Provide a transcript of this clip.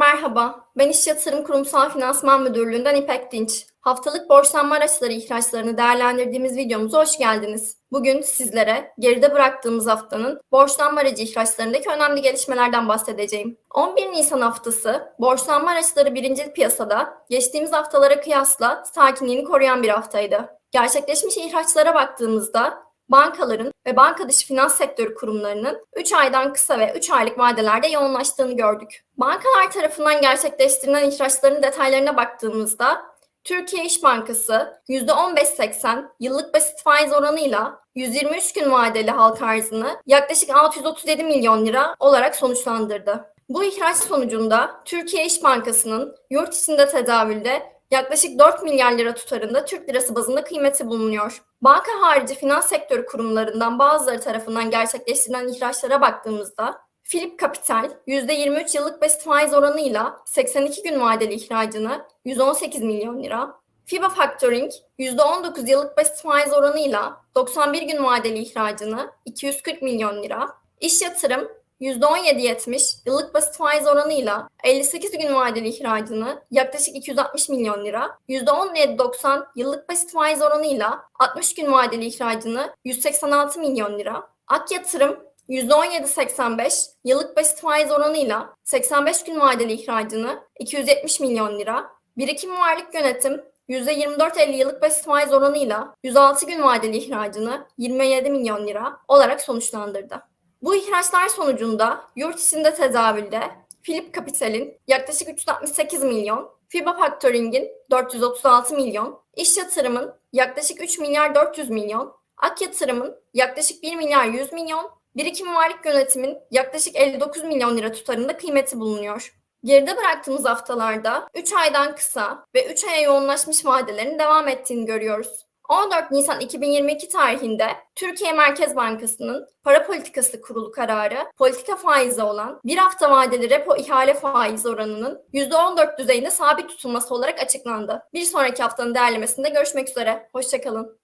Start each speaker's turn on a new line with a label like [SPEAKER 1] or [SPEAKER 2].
[SPEAKER 1] Merhaba, ben İş Yatırım Kurumsal Finansman Müdürlüğü'nden İpek Dinç. Haftalık borçlanma araçları ihraçlarını değerlendirdiğimiz videomuza hoş geldiniz. Bugün sizlere geride bıraktığımız haftanın borçlanma aracı ihraçlarındaki önemli gelişmelerden bahsedeceğim. 11 Nisan haftası borçlanma araçları birinci piyasada geçtiğimiz haftalara kıyasla sakinliğini koruyan bir haftaydı. Gerçekleşmiş ihraçlara baktığımızda bankaların ve banka dışı finans sektörü kurumlarının 3 aydan kısa ve 3 aylık vadelerde yoğunlaştığını gördük. Bankalar tarafından gerçekleştirilen ihraçların detaylarına baktığımızda Türkiye İş Bankası %15.80 yıllık basit faiz oranıyla 123 gün vadeli halka arzını yaklaşık 637 milyon lira olarak sonuçlandırdı. Bu ihraç sonucunda Türkiye İş Bankası'nın yurt içinde tedavülde yaklaşık 4 milyar lira tutarında Türk lirası bazında kıymeti bulunuyor. Banka harici finans sektörü kurumlarından bazıları tarafından gerçekleştirilen ihraçlara baktığımızda Philip Capital %23 yıllık basit faiz oranıyla 82 gün vadeli ihracını 118 milyon lira, FIBA Factoring %19 yıllık basit faiz oranıyla 91 gün vadeli ihracını 240 milyon lira, İş Yatırım %17.70 yıllık basit faiz oranıyla 58 gün vadeli ihracını yaklaşık 260 milyon lira, %17.90 yıllık basit faiz oranıyla 60 gün vadeli ihracını 186 milyon lira, Ak Yatırım %17.85 yıllık basit faiz oranıyla 85 gün vadeli ihracını 270 milyon lira, Birikim Varlık Yönetim %24.50 yıllık basit faiz oranıyla 106 gün vadeli ihracını 27 milyon lira olarak sonuçlandırdı. Bu ihraçlar sonucunda yurt içinde tedavülde Philip Capital'in yaklaşık 368 milyon, FIBA Factoring'in 436 milyon, İş Yatırım'ın yaklaşık 3 milyar 400 milyon, Ak Yatırım'ın yaklaşık 1 milyar 100 milyon, Birikim Varlık Yönetimin yaklaşık 59 milyon lira tutarında kıymeti bulunuyor. Geride bıraktığımız haftalarda 3 aydan kısa ve 3 aya yoğunlaşmış vadelerin devam ettiğini görüyoruz. 14 Nisan 2022 tarihinde Türkiye Merkez Bankası'nın para politikası kurulu kararı politika faizi olan bir hafta vadeli repo ihale faiz oranının %14 düzeyinde sabit tutulması olarak açıklandı. Bir sonraki haftanın değerlemesinde görüşmek üzere. Hoşçakalın.